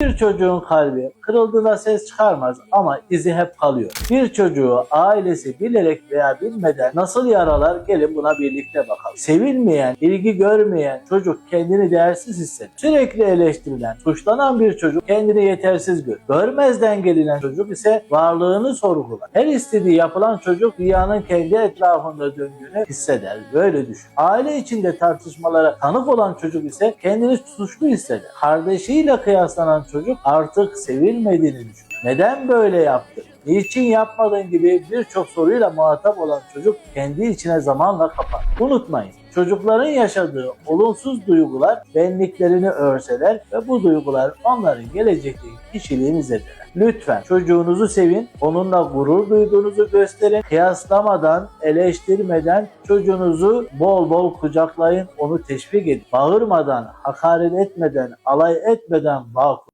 Bir çocuğun kalbi kırıldığında ses çıkarmaz ama izi hep kalıyor. Bir çocuğu ailesi bilerek veya bilmeden nasıl yaralar gelin buna birlikte bakalım. Sevilmeyen, ilgi görmeyen çocuk kendini değersiz hisseder. Sürekli eleştirilen, suçlanan bir çocuk kendini yetersiz görür. Görmezden gelinen çocuk ise varlığını sorgular. Her istediği yapılan çocuk dünyanın kendi etrafında döndüğünü hisseder. Böyle düşün. Aile içinde tartışmalara tanık olan çocuk ise kendini suçlu hisseder. Kardeşiyle kıyaslanan çocuk artık sevilmediğini düşünür. Neden böyle yaptı? Niçin yapmadın gibi birçok soruyla muhatap olan çocuk kendi içine zamanla kapar. Unutmayın, çocukların yaşadığı olumsuz duygular benliklerini örseler ve bu duygular onların gelecekteki kişiliğini zedeler. Lütfen çocuğunuzu sevin, onunla gurur duyduğunuzu gösterin. Kıyaslamadan, eleştirmeden çocuğunuzu bol bol kucaklayın, onu teşvik edin. Bağırmadan, hakaret etmeden, alay etmeden bağ.